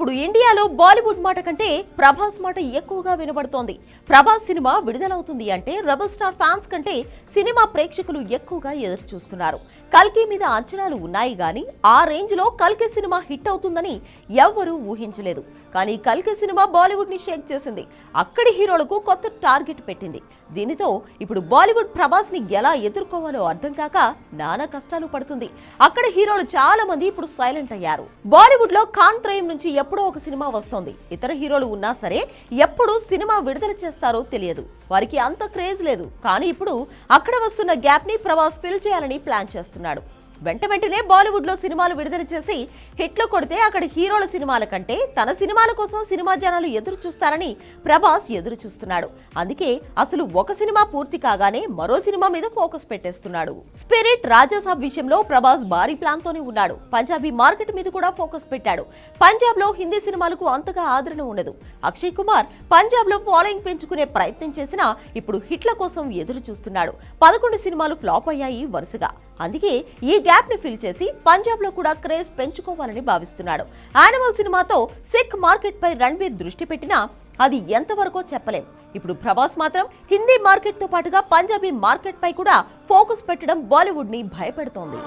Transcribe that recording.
ఇప్పుడు ఇండియాలో బాలీవుడ్ మాట కంటే ప్రభాస్ మాట ఎక్కువగా వినబడుతోంది. ప్రభాస్ సినిమా విడుదలవుతుంది అంటే రెబల్ స్టార్ ఫ్యాన్స్ కంటే సినిమా ప్రేక్షకులు ఎక్కువగా ఎదురు చూస్తున్నారు. కల్కి మీద అంచనాలు ఉన్నాయి కానీ ఆ రేంజ్లో కల్కి సినిమా హిట్ అవుతుందని ఎవ్వరూ ఊహించలేదు. కానీ కల్కి సినిమా బాలీవుడ్ని షేక్ చేసింది. అక్కడి హీరోలకు కొత్త టార్గెట్ పెట్టింది. దీనితో ఇప్పుడు బాలీవుడ్ ప్రభాస్ని ఎలా ఎదుర్కోవాలో అర్థం కాక నానా కష్టాలు పడుతుంది. అక్కడ హీరోలు చాలా మంది ఇప్పుడు సైలెంట్ అయ్యారు. బాలీవుడ్లో ఖాన్ త్రయం నుంచి ఎప్పుడో ఒక సినిమా వస్తోంది. ఇతర హీరోలు ఉన్నా సరే ఎప్పుడు సినిమా విడుదల చేస్తారో తెలియదు. వారికి అంత క్రేజ్ లేదు. కానీ ఇప్పుడు అక్కడ వస్తున్న గ్యాప్ని ప్రభాస్ ఫిల్ చేయాలని ప్లాన్ చేస్తున్నాడు. వెంట వెంటనే బాలీవుడ్లో సినిమాలు విడుదల చేసి హిట్లు కొడితే అక్కడ హీరోల సినిమాల కంటే తన సినిమాల కోసం సినిమా జనాలు ఎదురు చూస్తారని ప్రభాస్ ఎదురు చూస్తున్నాడు. అందుకే అసలు ఒక సినిమా పూర్తి కాగానే మరో సినిమా మీద ఫోకస్ పెట్టేస్తున్నాడు. స్పిరిట్ రాజాసాబ్ విషయంలో ప్రభాస్ భారీ ప్లాన్ తోనే ఉన్నాడు. పంజాబీ మార్కెట్ మీద కూడా ఫోకస్ పెట్టాడు. పంజాబ్లో హిందీ సినిమాలకు అంతగా ఆదరణ ఉండదు. అక్షయ్ కుమార్ పంజాబ్లో ఫాలోయింగ్ పెంచుకునే ప్రయత్నం చేసినా ఇప్పుడు హిట్ల కోసం ఎదురు చూస్తున్నాడు. పదకొండు సినిమాలు ఫ్లాప్ అయ్యాయి వరుసగా. అందుకే ఈ గ్యాప్ని ఫిల్ చేసి పంజాబ్లో కూడా క్రేజ్ పెంచుకోవాలని భావిస్తున్నాడు. యానిమల్ సినిమాతో సిక్ మార్కెట్ పై రణ్వీర్ దృష్టి పెట్టినా అది ఎంతవరకో చెప్పలేం. ఇప్పుడు ప్రభాస్ మాత్రం హిందీ మార్కెట్తో పాటుగా పంజాబీ మార్కెట్ పై కూడా ఫోకస్ పెట్టడం బాలీవుడ్ని భయపెడుతోంది.